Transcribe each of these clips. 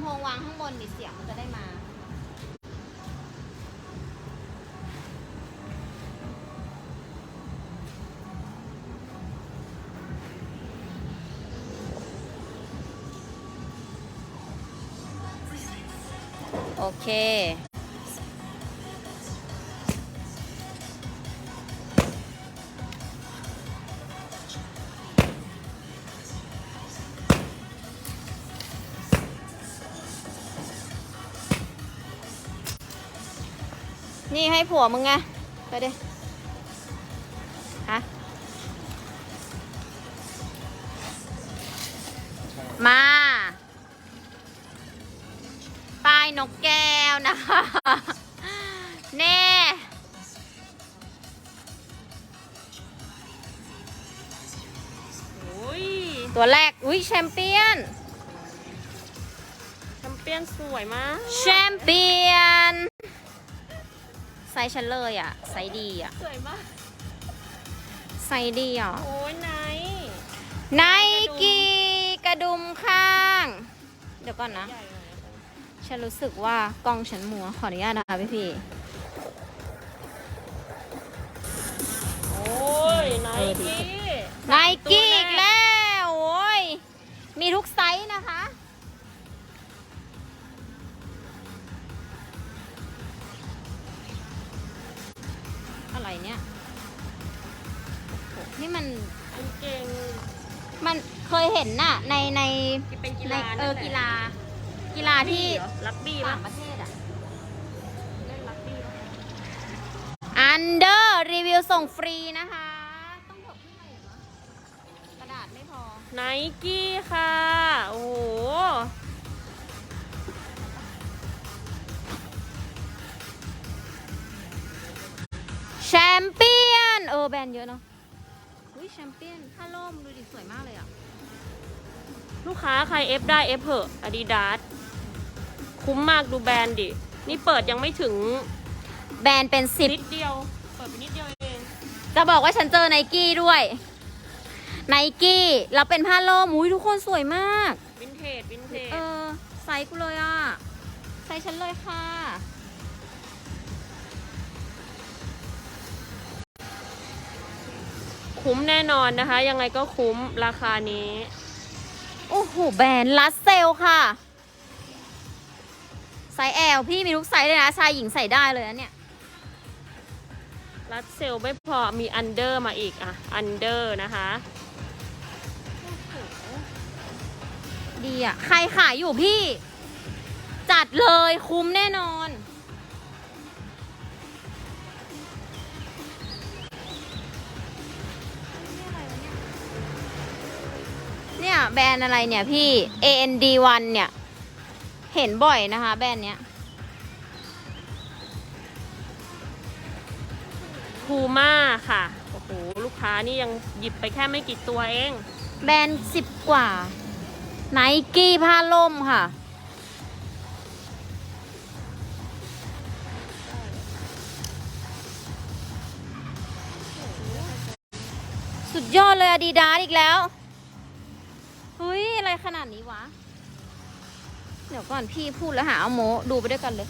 ำโพงวางข้างบนดิเสียงมันจะได้มา โอเค นี่ให้ผัวมึงไงไปดิฮะมา ป้ายนกแก้วนะคะแน่โอ้ยตัวแรก อุ้ยแชมเปี้ยน แชมเปี้ยนสวยมาก แชมเปี้ยน ไซส์ฉันเลยอะ ไซส์ดีอะ สวยมาก ไซส์ดีอะ โอ้ยไหนไนกี้กระดุมข้าง เดี๋ยวก่อนนะ ใหญ่เลยฉันรู้สึกว่ากล้องฉันมัว ขออนุญาตนะคะพี่พี่โอ้ยไหนกี้ ไนกี้อีกแล้ว โอ้ย มีทุกไซส์นะคะ นี่มันกางเกงมันเคยเห็นน่ะ ในในที่เป็นกีในฬาเออกีฬา กีฬาที่ลักบี้ต่าป่ะงประเทศอะ เล่นลักบี้ป่ะอันเดอร์รีวิวส่งฟรีนะคะ ต้องถกขึ้นมาอีกเหรอกระดาษไม่พอ ไนกี้ค่ะ โอ้โห แชมเปี้ยน เออ แบรนด์เยอะเนาะอุ้ย แชมเปี้ยนผ้าล่มดูดิสวยมากเลยอะ ลูกค้าใครเอฟได้เอฟเหอะอาดิดาสคุ้มมากดูแบรนด์ดิ นี่เปิดยังไม่ถึงแบรนด์เป็นสิบนิดเดียว เปิดไปนิดเดียวเอง จะบอกว่าฉันเจอไนกี้ด้วยไนกี้แล้วเป็นผ้าล่มอุ้ยทุกคนสวยมาก วินเทจวินเทจเออไซส์กูเลยอะไซส์ฉันเลยค่ะ คุ้มแน่นอนนะคะ ยังไงก็คุ้มราคานี้ โอ้โห แบรนด์ลัสเซลค่ะ ไซส์ L พี่มีทุกไซส์เลยนะ ชายหญิงใส่ได้เลยนะเนี่ยรัดเซลไม่พอมีอันเดอร์มาอีกอะ อันเดอร์นะคะ ดีอะ ใครขายอยู่พี่ จัดเลยคุ้มแน่นอน แบรนด์อะไรเนี่ยพี่ AND1 เนี่ย เห็นบ่อยนะคะ แบรนด์เนี้ยพูม่าค่ะ โอ้โห ลูกค้านี่ยังหยิบไปแค่ไม่กี่ตัวเอง แบรนด์สิบกว่าไนกี้ผ้าล่มค่ะ สุดยอดเลยอาดิดาสอีกแล้วเฮ้ย อะไรขนาดนี้วะ เดี๋ยวก่อนพี่พูดแล้วหาเอาโมดูไปด้วยกันเลย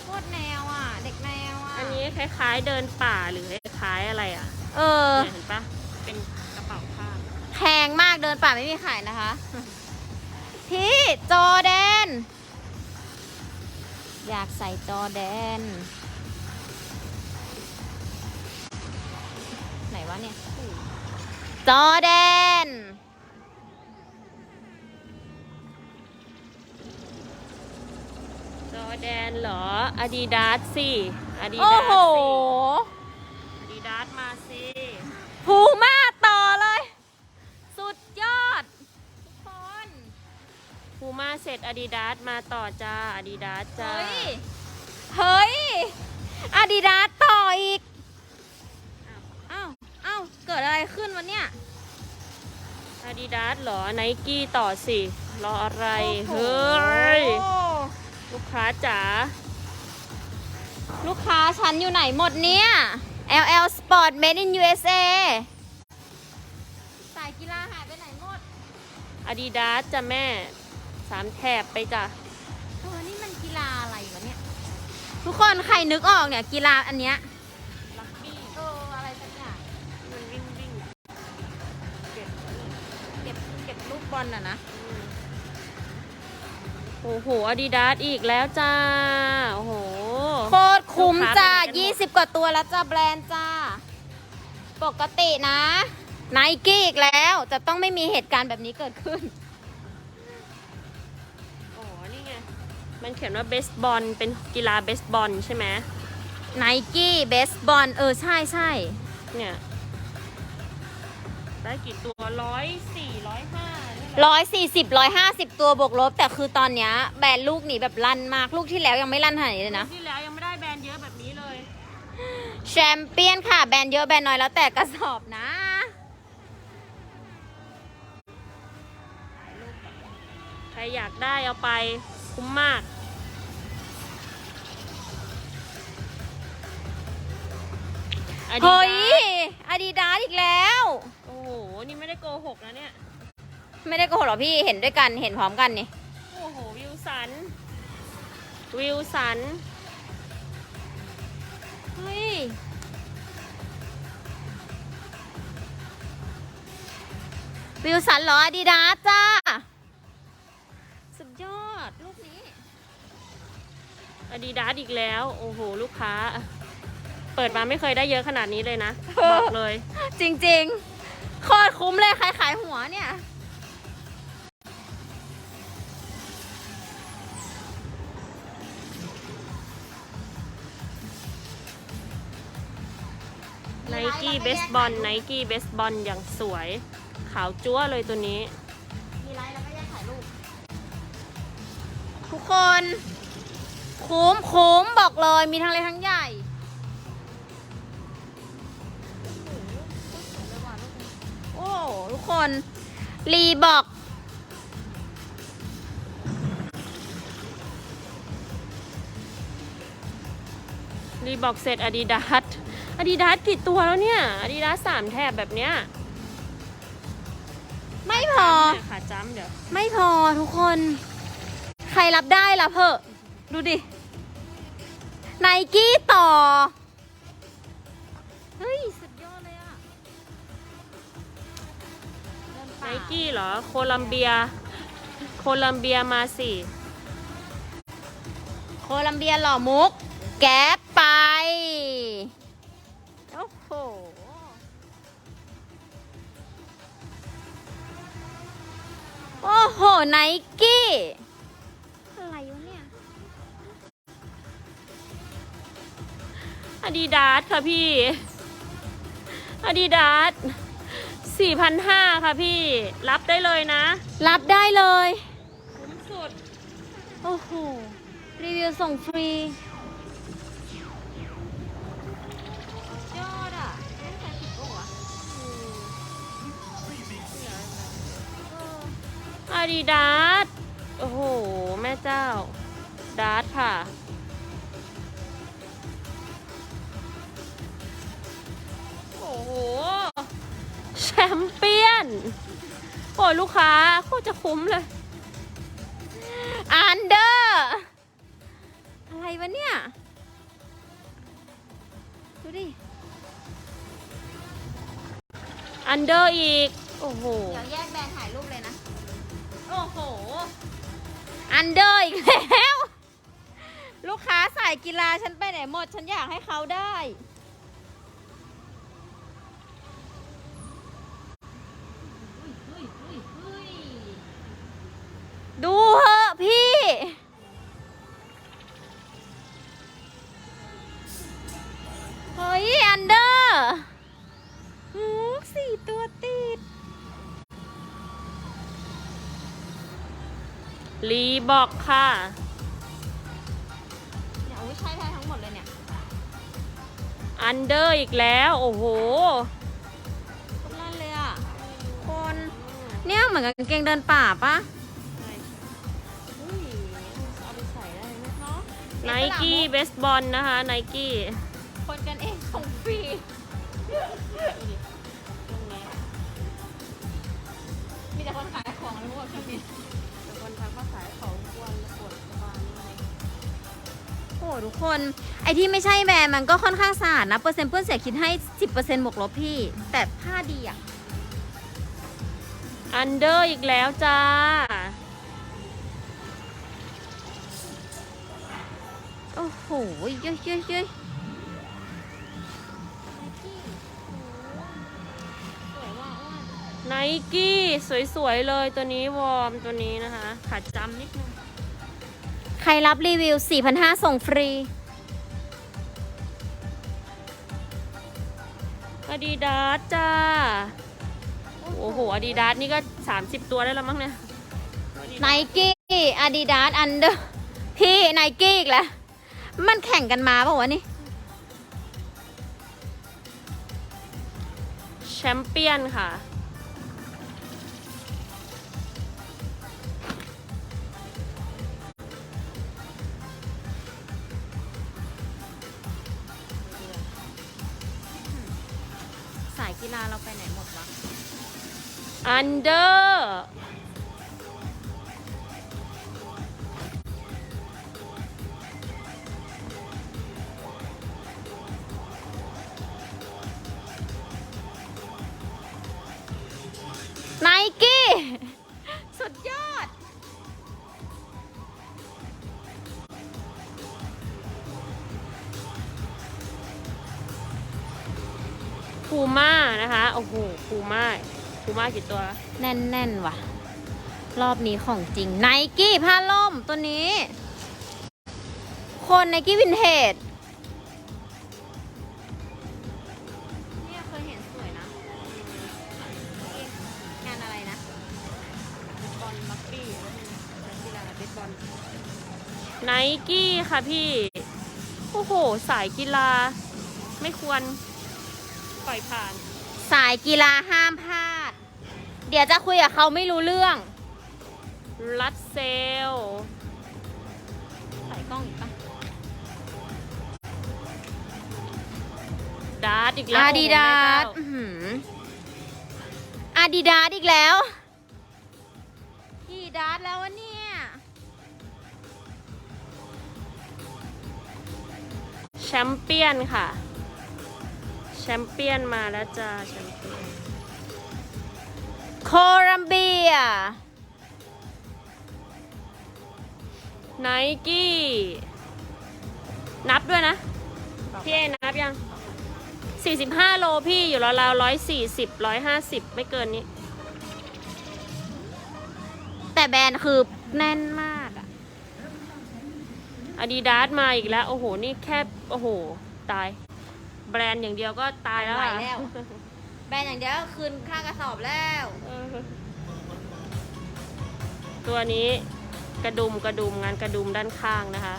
โคตรแนวอะ เด็กแนวอะ อันนี้คล้ายๆเดินป่าหรือคล้ายๆอะไรอะเออ เนี่ยเห็นปะเป็นกระเป๋าผ้าแพงมากเดินป่าไม่มีขายนะคะ พี่จอแดน อยากใส่จอแดน ไหนวะเนี่ย จอแดน เหรออาดิดาสสิอาดิโอ้ดาสโหอาดิดาสมาสิพูม่าต่อเลย สุดยอด ทุกคนพูม่าเสร็จอาดิดาสมาต่อจ้าอาดิดาสจ้าเฮ้ย เฮ้ยอาดิดาสต่ออีก อ้าว อ้าว เกิดอะไรขึ้นวะเนี่ย อาดิดาสเหรอไนกี้ต่อสิรออะไรโอ้โหเฮ้ย ลูกค้าจ๋าลูกค้าฉันอยู่ไหนหมดเนี่ย LL Sport Made in USA สายกีฬาหายไปไหนหมดอาดิดาสจ้ะแม่สามแถบไปจ้ะเออนี่มันกีฬาอะไรวะเนี่ย ทุกคนใครนึกออกเนี่ยกีฬาอันเนี้ยลักบี้เอออะไรสักอย่างมันวิ่งวิ่งเก็บไว้เลยเก็บเก็บลูกบอลน่ะนะอืม โอ้โหอาดิดาสอีกแล้วจ้า โอ้โห โคตรคุ้มจ้า ลูกค้าไปไหนกันหมด 20 กว่าตัวแล้วจ้าแบรนด์จ้า ปกตินะไนกี้อีกแล้ว จะต้องไม่มีเหตุการณ์แบบนี้เกิดขึ้น โอ้นี่ไง มันเขียนว่าเบสบอลเป็นกีฬาเบสบอลใช่ไหมไนกี้เบสบอลเออ ใช่ใช่เนี่ย ได้กี่ตัวร้อยสี่ร้อยห้าร้อยสี่สิบร้อยห้าสิบตัวบวกลบ แต่คือตอนเนี้ยแบรนด์ลูกหนีแบบลั่นมากลูกที่แล้วยังไม่ลั่นขนาดนี้เลยนะ ที่แล้วยังไม่ได้แบรนด์เยอะแบบนี้เลย แชมเปี้ยนค่ะ แบรนด์เยอะแบรนด์น้อยแล้วแต่กระสอบนะใครอยากได้เอาไปคุ้มมากอาดิเฮ้ยดาอาดิดาสอีกแล้วโอ้โห นี่ไม่ได้โกหกนะเนี่ย ไม่ได้โกหกหรอกพี่เห็นด้วยกันเห็นพร้อมกันนี่ โอ้โห วิวสัน วิวสัน เฮ้ย วิวสันเหรออาดิดาสจ้า สุดยอด ลูกนี้อาดิดาสอีกแล้ว โอ้โห ลูกค้า เปิดมาไม่เคยได้เยอะขนาดนี้เลยนะเออบอกเลย จริง ๆ โคตรคุ้มเลยใครขายหัวเนี่ย ไนกี้เบสบอลไนกี้เบสบอลอย่างสวย ขาวจั๊วเลยตัวนี้ มีไลน์แล้วก็แยกถ่ายรูป ทุกคน คุ้มคุ้มบอกเลย มีทั้งเล็กทั้งใหญ่ ทุกคนรีบอกรีบอกเสร็จอาดิดาสอาดิดาสกี่ตัวแล้วเนี่ยอาดิดาสสามแถบแบบเนี้ยไม่พอเนี่ยขาจ้ำเดี๋ยวไม่พอทุกคน ใครรับได้รับเถอะดูดิไนกี้ต่อ ไนป่ากี้เหรอ โคลัมเบีย โคลัมเบียมาสิ โคลัมเบียหล่อมุก แก๊ปไป โอ้โห โอ้โห ไนกี้ อะไรวะเนี่ยอาดิดาสค่ะพี่อาดิดาส 4,500 ค่ะพี่ รับได้เลยนะ รับได้เลย คุ้มสุด โอ้โห รีวิวส่งฟรี ยอดอะเล่นใครผิดปะวะอาดิดาสโอ้โห แม่เจ้า ดาสค่ะ โอ้โหแชมเปี้ยน โอ้ยลูกค้าโคตรจะคุ้มเลย อันเดอร์ อะไรวะเนี่ย ดูดิ อันเดอร์อีก โอ้โห เดี๋ยวแยกแบรนด์ถ่ายรูปเลยนะ โอ้โห อันเดอร์อีกแล้ว ลูกค้าสายกีฬาฉันไปไหนหมด ฉันอยากให้เขาได้ดู รีบอกค่ะ เนี่ยโอ้ยใช่ใช่ทั้งหมดเลยเนี่ยอันเดอร์อีกแล้ว โอ้โหคนลั่นเลยอะคน เนี่ยเหมือนกับกางเกงเดินป่าปะเอาไปใส่ได้ไหมเนาะไนกี้เบสบอลนะคะไนกี้คนกันเองส่งฟรีมีแต่คนขายของไม่รู้ว่าช่วงนี้แต่ คนทักว่าขายของทุกวันปวดสะบานอะไรโอ้โหทุกคน ไอที่ไม่ใช่แบรนด์มันก็ค่อนข้างสะอาดนะ เปอร์เซ็นต์เพื่อนเสียคิดให้ 10%บวกลบพี่ แต่ผ้าดีอะ อันเดอร์อีกแล้วจ้า โอ้โหเย้ยเย้ยเย้ย ไนกี้สวยๆเลยตัวนี้วอร์มตัวนี้นะคะขาดจำนิดนึง ใครรับรีวิว 4,500 ส่งฟรีอาดิดาสจ้า โอ้โหอาดิดาสนี่ก็ 30 ตัวได้แล้วมั้งเนี่ยไนกี้อาดิดาสอันเดอร์พี่ไนกี้อีกแล้ว มันแข่งกันมาเปล่าวะนี่แชมเปี้ยนค่ะ อันเดอร์ไนกี้ สุดยอด พูม่านะคะ โอ้โห พูม่า พูม่ากี่ตัว แน่นๆว่ะ รอบนี้ของจริงไนกี้ผ้าล่มตัวนี้ คนไนกี้วินเทจเนี่ยเคยเห็นสวยนะงานอะไรนะบอลบักปี้กีฬาเบสบอลไนกี้ค่ะพี่ โอ้โห สายกีฬาไม่ควรปล่อยผ่าน สายกีฬาห้ามพลาด เดี๋ยวจะคุยกับเขาไม่รู้เรื่อง รัดเซลใส่กล้องอีกปะดาร์ดอีกแล้วอาดิดาสโอ้โหแม่เจ้าอาดิดาสอีกแล้วกี่ดาสแล้ววะเนี่ย แชมเปี้ยนค่ะ แชมเปี้ยนมาแล้วจ้าแชมเปี้ยน โคลัมเบียไนกี้ นับด้วยนะ พี่เอนับยัง 45 โลพี่อยู่ราวๆ140 150 ไม่เกินนี้ แต่แบรนด์คือแน่นมากอะอาดิดาสมาอีกแล้ว โอ้โห นี่แค่ โอ้โห ตาย แบรนด์อย่างเดียวก็ตายแล้วไหวอะแล้ว บรนด์อย่างเดียวก็คืนค่ากระสอบแล้วเออตัวนี้กระดุมกระดุมงานกระดุมด้านข้างนะคะ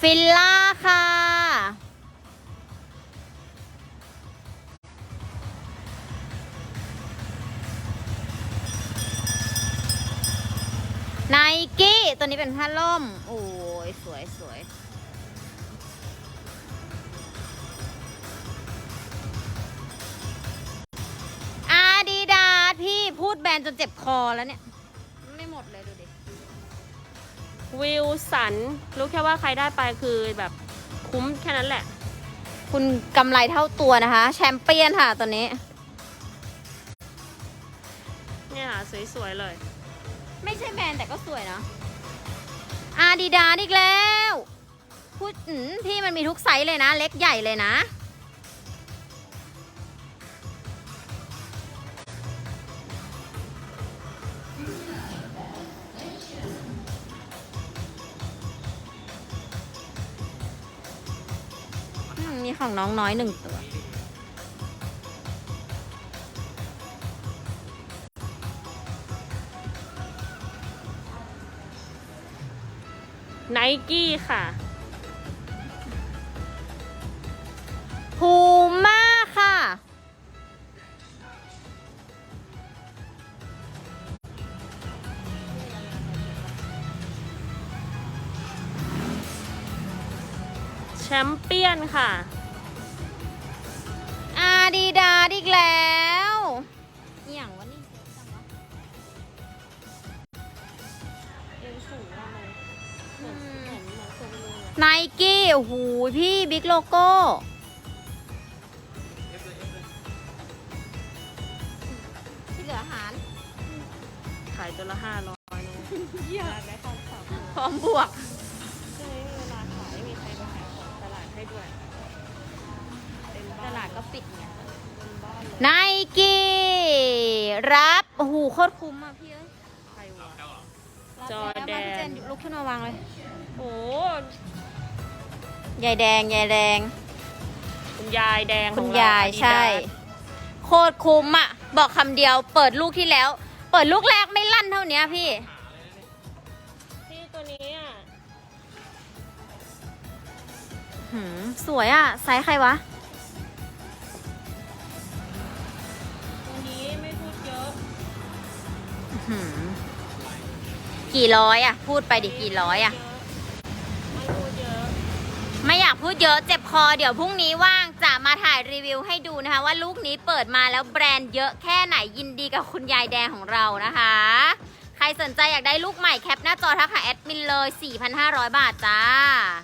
ฟิลล่าค่ะ ตัวนี้เป็นผ้าล่ม โอ้ยสวยสวยอาดิดาสพี่พูดแบรนด์จนเจ็บคอแล้วเนี่ย ไม่หมดเลยดูดิ วิลสัน รู้แค่ว่าใครได้ไปคือแบบคุ้มแค่นั้นแหละ คุณกำไรเท่าตัวนะคะ แชมเปี้ยนค่ะตัวนี้ เนี่ยค่ะสวยๆเลย ไม่ใช่แบรนด์แต่ก็สวยเนาะ อาดิดาอีกแล้วพูดพี่มันมีทุกไซส์เลยนะ เล็กใหญ่เลยนะ มีของน้องน้อยหนึ่งตัว ไกี้ค่ะ พูมาค่ะ แชมเปี้ยนค่ะ อาดีดาอีกแล ไนกี้โอ้โหพี่บิ๊กโลโก้ ที่เหลืออาหารขายตัวละห้าร้อยนะอยากได้ของฝากพร้อมบวก ช่วงนี้มีเวลาขายไม่มีใครมาขายของตลาดให้ด้วยเต็มตบ้านลาดก็ปิดไงเต็มบ้านเลยไนกี้ รับโอ้โหโคตรคุ้มอะพี่เอ้ยใครวะ รับจอแดนล้วมาพี่เจลุกขึ้นมาวางเลย โอ้ ยายแดงยายแดง คุณยายแดงคุณของเรยาย Adidas ใช่โคตรคุ้มอะ บอกคำเดียวเปิดลูกที่แล้ว เปิดลูกแรกไม่ลั่นเท่านี้พี่ที่ตัวนี้อะหืมสวยอะ ไซส์ใครวะ ตัวนี้ไม่พูดเยอะหืมกี่ร้อยอะ พูดไปดิกี่ร้อยอะไม่พูดเยอะ ไม่อยากพูดเยอะเจ็บคอเดี๋ยวพรุ่งนี้ว่างจะมาถ่ายรีวิวให้ดูนะคะ ว่าลูกนี้เปิดมาแล้วแบรนด์เยอะแค่ไหนยินดีกับคุณยายแดงของเรานะคะ ใครสนใจอยากได้ลูกใหม่แคปหน้าจอทักหาแอดมินเลย 4,500 บาทจ้า